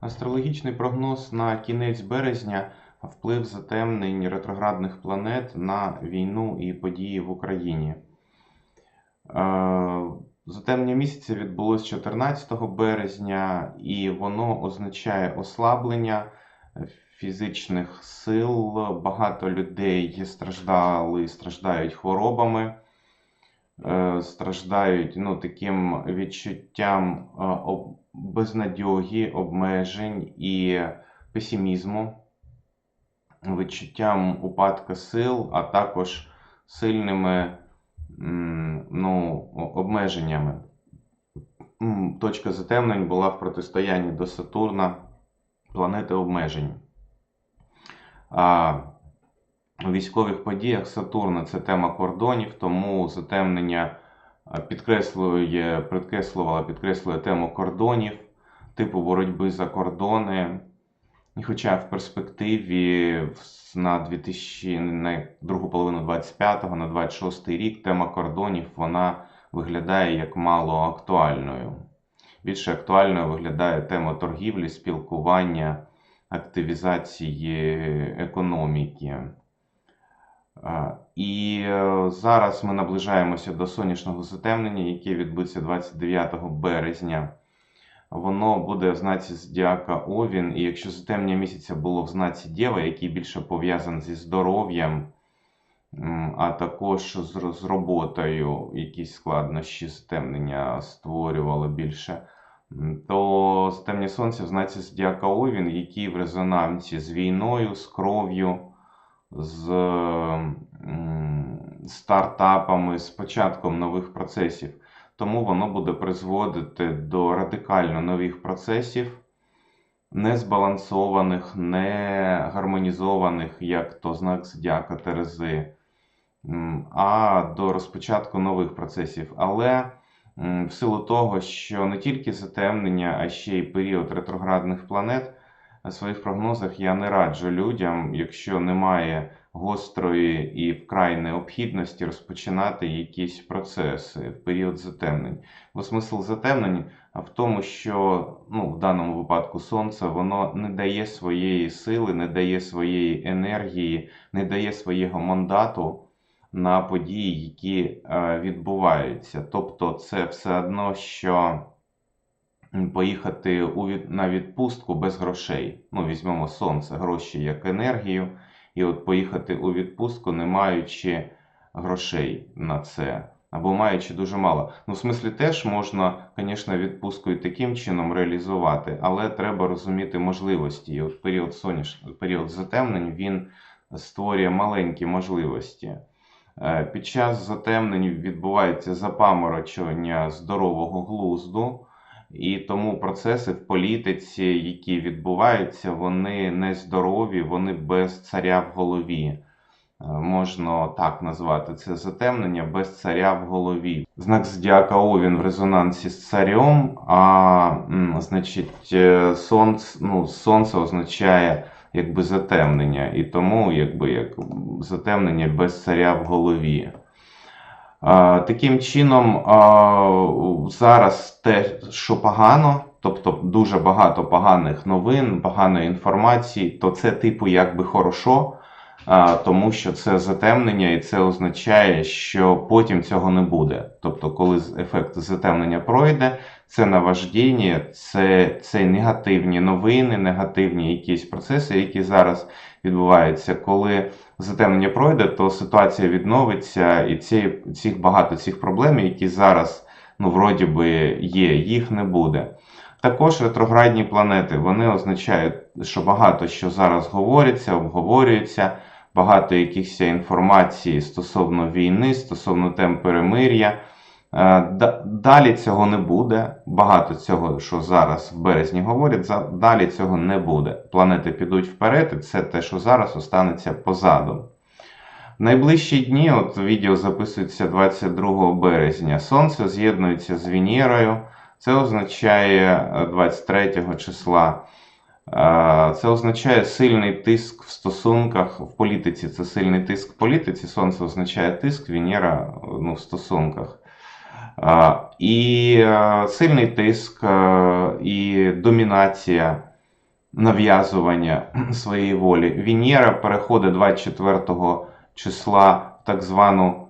Астрологічний прогноз на кінець березня вплив затемнень ретроградних планет на війну і події в Україні. Е, Затемнення місяця відбулось 14 березня, і воно означає ослаблення фізичних сил. Багато людей страждали, страждають хворобами, е, страждають ну, таким відчуттям е, безнадьоги, обмежень і песимізму, відчуттям упадка сил, а також сильними ну, обмеженнями. Точка затемнень була в протистоянні до Сатурна, планети обмежень. У військових подіях Сатурна це тема кордонів, тому затемнення підкреслює, підкреслювала, підкреслює тему кордонів, типу боротьби за кордони. І хоча в перспективі на 2000, на другу половину 25-го, на 26-й рік тема кордонів вона виглядає як мало актуальною. Більше актуальною виглядає тема торгівлі, спілкування, активізації економіки. І е, зараз ми наближаємося до сонячного затемнення, яке відбудеться 29 березня. Воно буде в знаці зодіака Овін, і якщо затемнення місяця було в знаці Дєва, який більше пов'язаний зі здоров'ям, а також з, з роботою, якісь складнощі затемнення створювало більше, то затемнення сонця в знаці зодіака Овін, який в резонансі з війною, з кров'ю, з стартапами, з початком нових процесів. Тому воно буде призводити до радикально нових процесів, незбалансованих, не гармонізованих, як то знак зодіака Терези, а до розпочатку нових процесів. Але в силу того, що не тільки затемнення, а ще й період ретроградних планет, своїх прогнозах я не раджу людям, якщо немає гострої і вкрай необхідності розпочинати якісь процеси в період затемнень. Бо смисл затемнень в тому, що ну, в даному випадку сонце воно не дає своєї сили, не дає своєї енергії, не дає свого мандату на події, які е, відбуваються. Тобто, це все одно, що поїхати у від... на відпустку без грошей. Ну, візьмемо сонце, гроші як енергію, і от поїхати у відпустку, не маючи грошей на це. Або маючи дуже мало. Ну, в смислі, теж можна, звісно, відпустку і таким чином реалізувати, але треба розуміти можливості. І от період соняш... період затемнень він створює маленькі можливості. Е, Під час затемнень відбувається запаморочення здорового глузду, і тому процеси в політиці, які відбуваються, вони нездорові, вони без царя в голові. Е, Можна так назвати це затемнення без царя в голові. Знак зодіака Овін в резонансі з царем, а значить, е, сонце, ну, сонце означає якби затемнення, і тому якби як затемнення без царя в голові. Таким чином, зараз те, що погано, тобто дуже багато поганих новин, поганої інформації, то це типу якби хорошо, тому що це затемнення, і це означає, що потім цього не буде. Тобто, коли ефект затемнення пройде, це наваждіння, це, це негативні новини, негативні якісь процеси, які зараз відбуваються. Коли затемнення пройде, то ситуація відновиться, і ці, цих багато цих проблем, які зараз, ну, вроді би, є, їх не буде. Також ретроградні планети вони означають, що багато що зараз говориться, обговорюється, багато якихось інформації стосовно війни, стосовно тем перемир'я. Е, да- Далі цього не буде. Багато цього, що зараз в березні говорять, далі цього не буде. Планети підуть вперед, і це те, що зараз останеться позаду. В найближчі дні, от відео записується 22 березня, Сонце з'єднується з Венерою. Це означає е, 23 числа. Е, Це означає сильний тиск в стосунках в політиці. Це сильний тиск в політиці. Сонце означає тиск, Венера ну, в стосунках. І е, сильний тиск, е, і домінація нав'язування своєї волі. Венера переходить 24 числа так звану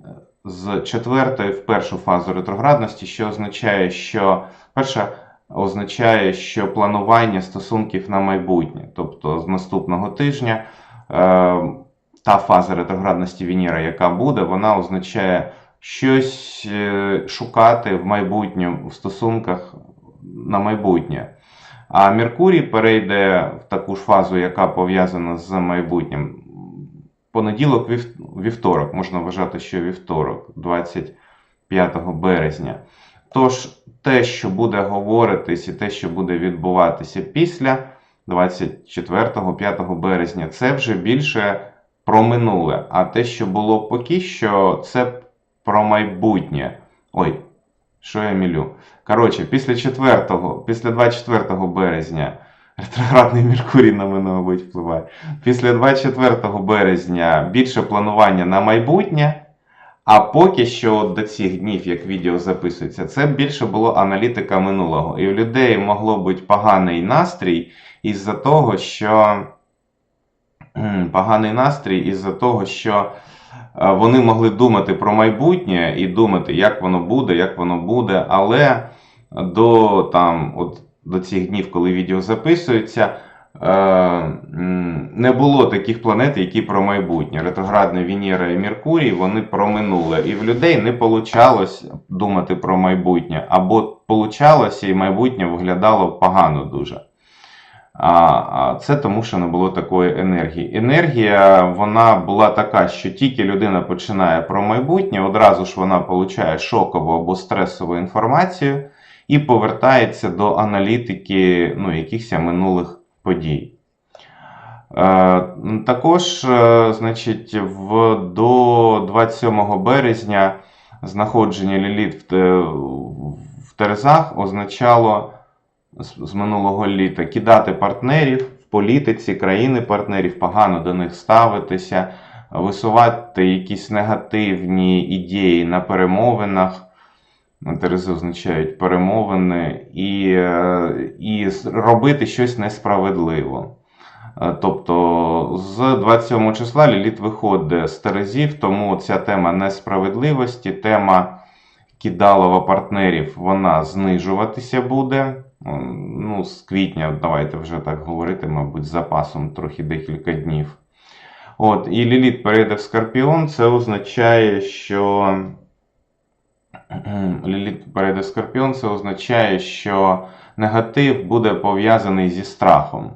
е, з четвертої в першу фазу ретроградності, що означає, що перша означає, що планування стосунків на майбутнє, тобто з наступного тижня. Та фаза ретроградності Венера, яка буде, вона означає щось е, шукати в майбутньому в стосунках на майбутнє. А Меркурій перейде в таку ж фазу, яка пов'язана з майбутнім. Понеділок, вівторок, можна вважати, що вівторок, 25 березня. Тож, те, що буде говоритись, і те, що буде відбуватися після 24-5 березня, це вже більше про минуле. А те, що було поки що, це про майбутнє. Ой, що я мілю? Коротше, після 4, після 24 березня ретроградний Меркурій на мене, мабуть, впливає. Після 24 березня більше планування на майбутнє. А поки що до цих днів, як відео записується, це більше було аналітика минулого. І у людей могло бути поганий настрій із-за того, що поганий настрій із-за того, що вони могли думати про майбутнє і думати, як воно буде, як воно буде, але до, там, от, до цих днів, коли відео записується, е, не було таких планет, які про майбутнє. Ретроградна Венера і Меркурій, вони про минуле. І в людей не получалось думати про майбутнє, або получалося, і майбутнє виглядало погано дуже. А, це тому, що не було такої енергії. Енергія вона була така, що тільки людина починає про майбутнє, одразу ж вона отримує шокову або стресову інформацію і повертається до аналітики ну, якихось минулих подій. Е, також, е, значить, в, до 27 березня знаходження Ліліт в, в Терезах означало з, минулого літа кидати партнерів в політиці, країни-партнерів, погано до них ставитися, висувати якісь негативні ідеї на перемовинах. Терези означають перемовини, і, і робити щось несправедливо. Е, Тобто з 27 числа Ліліт виходить з Терезів, тому ця тема несправедливості, тема кидалова партнерів, вона знижуватися буде. Ну, з квітня, давайте вже так говорити, мабуть, з запасом трохи декілька днів. От, і Ліліт перейде в Скорпіон, це означає, що Ліліт перейде в Скорпіон, це означає, що негатив буде пов'язаний зі страхом.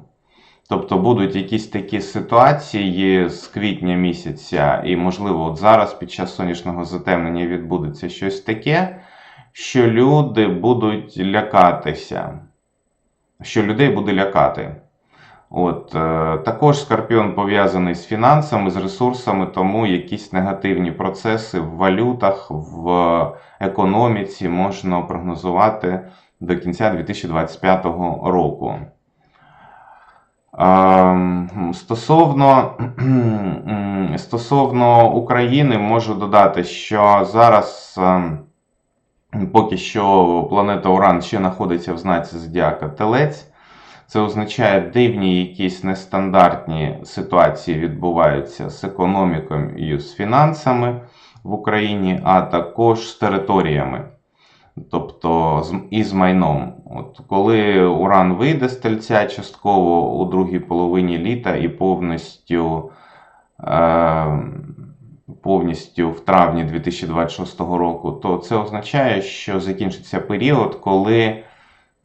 Тобто будуть якісь такі ситуації з квітня місяця, і, можливо, от зараз під час сонячного затемнення відбудеться щось таке, що люди будуть лякатися, що людей буде лякати. От, е, також Скорпіон пов'язаний з фінансами, з ресурсами, тому якісь негативні процеси в валютах, в економіці можна прогнозувати до кінця 2025 року. Ем, Стосовно, стосовно України, можу додати, що зараз ем, поки що планета Уран ще знаходиться в знаці Зодіака Телець. Це означає, дивні якісь нестандартні ситуації відбуваються з економікою, з фінансами в Україні, а також з територіями, тобто і з майном. От коли Уран вийде з тельця частково у другій половині літа і повністю, е, повністю в травні 2026 року, то це означає, що закінчиться період, коли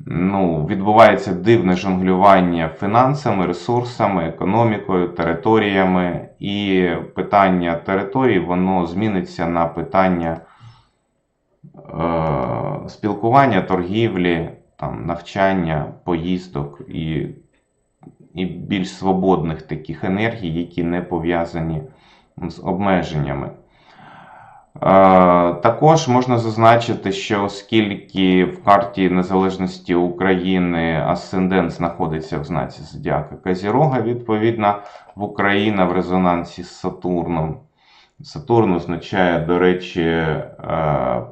ну, відбувається дивне жонглювання фінансами, ресурсами, економікою, територіями, і питання територій воно зміниться на питання е, спілкування, торгівлі, там, навчання, поїздок і, і більш свободних таких енергій, які не пов'язані з обмеженнями. Е, Також можна зазначити, що оскільки в карті незалежності України асцендент знаходиться в знаці Зодіака Казірога, відповідно, в Україна в резонансі з Сатурном. Сатурн означає, до речі, е,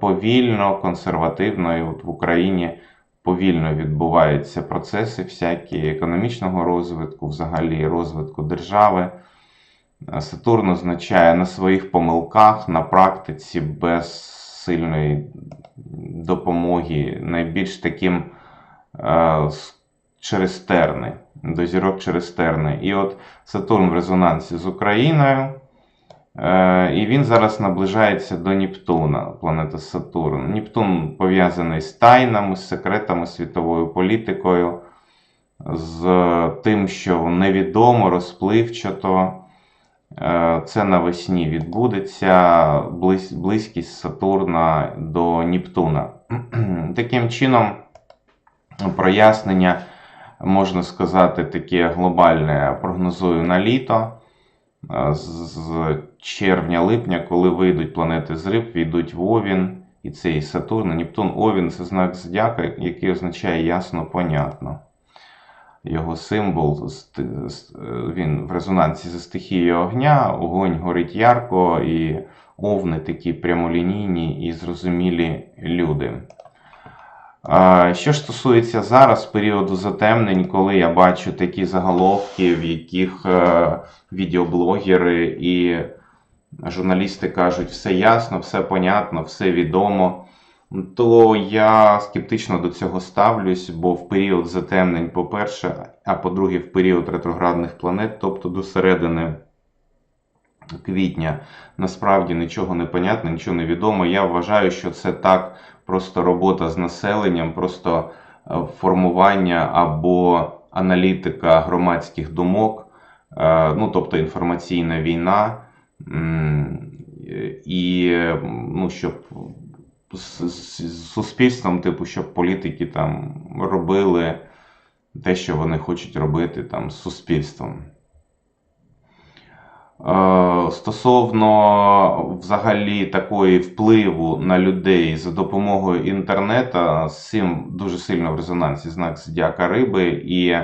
повільно, консервативно, і от в Україні повільно відбуваються процеси всякі економічного розвитку, взагалі розвитку держави. Е, Сатурн означає на своїх помилках, на практиці без сильної допомоги, найбільш таким е, через терни, до зірок через терни. І от Сатурн в резонансі з Україною. Е, І він зараз наближається до Нептуна, планета Сатурн. Нептун пов'язаний з тайнами, з секретами світовою політикою, з тим, що невідомо, розпливчато. Е, Це навесні відбудеться близькість Сатурна до Нептуна. Таким чином, прояснення, можна сказати, таке глобальне прогнозую на літо. Е, З червня-липня, коли вийдуть планети з риб, війдуть в Овін, і це і Сатурн, Нептун. Овін це знак зодіака, який означає ясно, понятно. Його символ е, він в резонансі зі стихією огня, огонь горить ярко, і овни такі прямолінійні і зрозумілі люди. Що ж стосується зараз періоду затемнень, коли я бачу такі заголовки, в яких е, відеоблогери і журналісти кажуть, все ясно, все понятно, все відомо, то я скептично до цього ставлюсь, бо в період затемнень, по-перше, а по-друге, в період ретроградних планет, тобто до середини квітня, насправді нічого не понятно, нічого не відомо. Я вважаю, що це так просто робота з населенням, просто е, формування або аналітика громадських думок, е, ну тобто інформаційна війна, і ну, щоб з, з- суспільством, типу, щоб політики там робили те, що вони хочуть робити там з суспільством. Е, Стосовно взагалі такої впливу на людей за допомогою інтернету, з цим дуже сильно в резонансі знак Зодіака Риби. І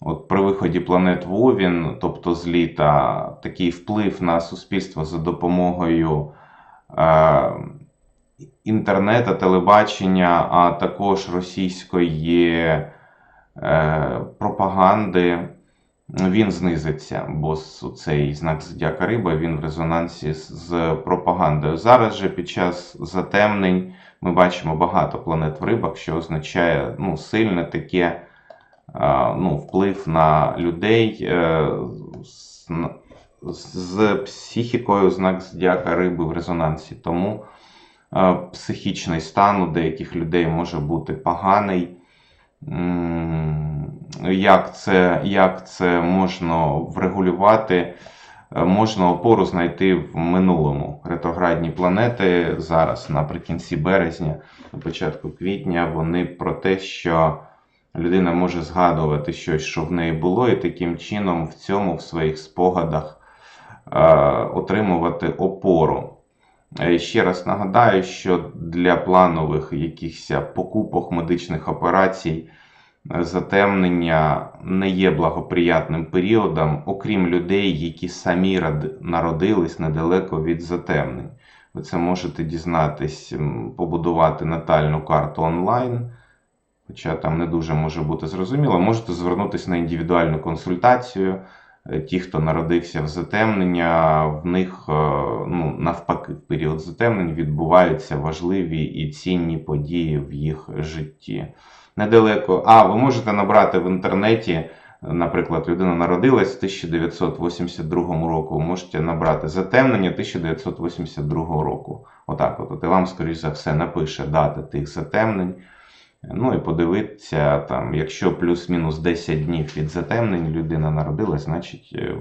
от при виході планет в Овін, тобто з літа, такий вплив на суспільство за допомогою е, інтернету, телебачення, а також російської е, пропаганди він знизиться, бо цей знак зодіака риба він в резонансі з, пропагандою. Зараз же під час затемнень ми бачимо багато планет в рибах, що означає ну, сильне таке а, ну, вплив на людей е, з, психікою знак зодіака риби в резонансі. Тому е, психічний стан у деяких людей може бути поганий. Як це, як це можна врегулювати? Е, Можна опору знайти в минулому. Ретроградні планети зараз, наприкінці березня, на початку квітня, вони про те, що людина може згадувати щось, що в неї було, і таким чином в цьому, в своїх спогадах, е, отримувати опору. Е, Ще раз нагадаю, що для планових якихось покупок медичних операцій е, затемнення не є благоприятним періодом, окрім людей, які самі народились недалеко від затемнень. Ви це можете дізнатись, побудувати натальну карту онлайн, хоча там не дуже може бути зрозуміло. Можете звернутися на індивідуальну консультацію. Е, Ті, хто народився в затемнення, в них е, ну, навпаки, в період затемнень відбуваються важливі і цінні події в їх житті. Недалеко. А, ви можете набрати в інтернеті, наприклад, людина народилась в 1982 року. Можете набрати затемнення 1982 року. Отак, от, от і вам, скоріш за все, напише дати тих затемнень. Ну і подивитися, там, якщо плюс-мінус 10 днів від затемнень людина народилась, значить е,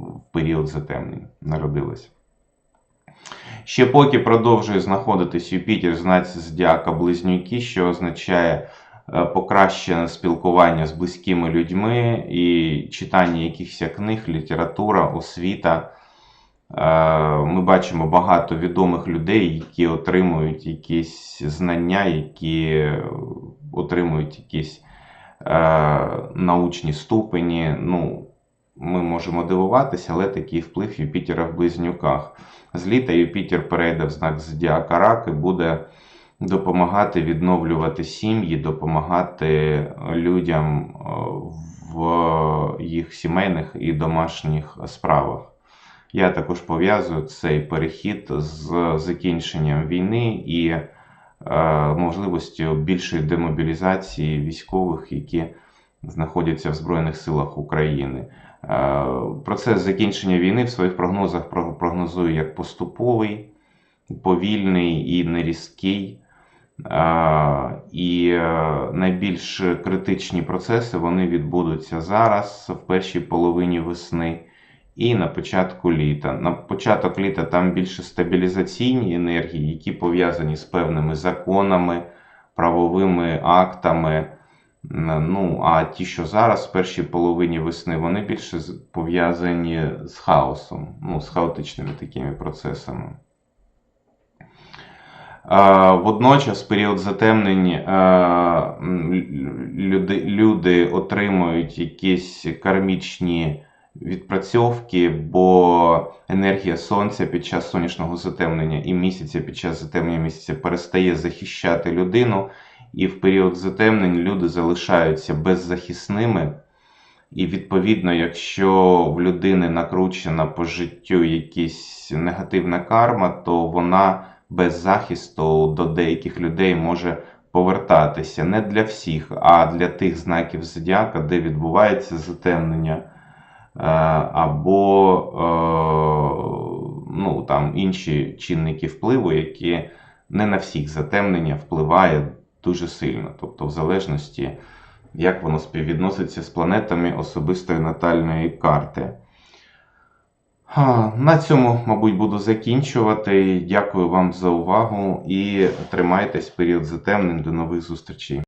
в період затемнень народилась. Ще поки продовжує знаходитись Юпітер в знаці Зодіака Близнюки, що означає е, покращене спілкування з близькими людьми і читання якихось книг, література, освіта. Е, Ми бачимо багато відомих людей, які отримують якісь знання, які е, отримують якісь е, научні ступені. Ну, ми можемо дивуватися, але такий вплив Юпітера в близнюках. З літа Юпітер перейде в знак Зодіака Рак і буде допомагати відновлювати сім'ї, допомагати людям е, в їх сімейних і домашніх справах. Я також пов'язую цей перехід з закінченням війни і е, можливістю більшої демобілізації військових, які знаходяться в Збройних силах України. Е, Процес закінчення війни в своїх прогнозах прогнозую як поступовий, повільний і нерізкий. Е, І е, найбільш критичні процеси вони відбудуться зараз, в першій половині весни і на початку літа. На початок літа там більше стабілізаційні енергії, які пов'язані з певними законами, правовими актами. Ну, а ті, що зараз, в першій половині весни, вони більше пов'язані з хаосом, ну, з хаотичними такими процесами. Водночас, період затемнень люди, люди отримують якісь кармічні відпрацьовки, бо енергія сонця під час сонячного затемнення і місяця під час затемнення місяця перестає захищати людину, і в період затемнень люди залишаються беззахисними. І відповідно, якщо в людини накручена по життю якась негативна карма, то вона без захисту до деяких людей може повертатися. Не для всіх, а для тих знаків зодіака, де відбувається затемнення, або е, ну, там, інші чинники впливу, які не на всіх затемнення впливає дуже сильно. Тобто, в залежності, як воно співвідноситься з планетами особистої натальної карти. На цьому, мабуть, буду закінчувати. Дякую вам за увагу і тримайтесь період затемнень. До нових зустрічей.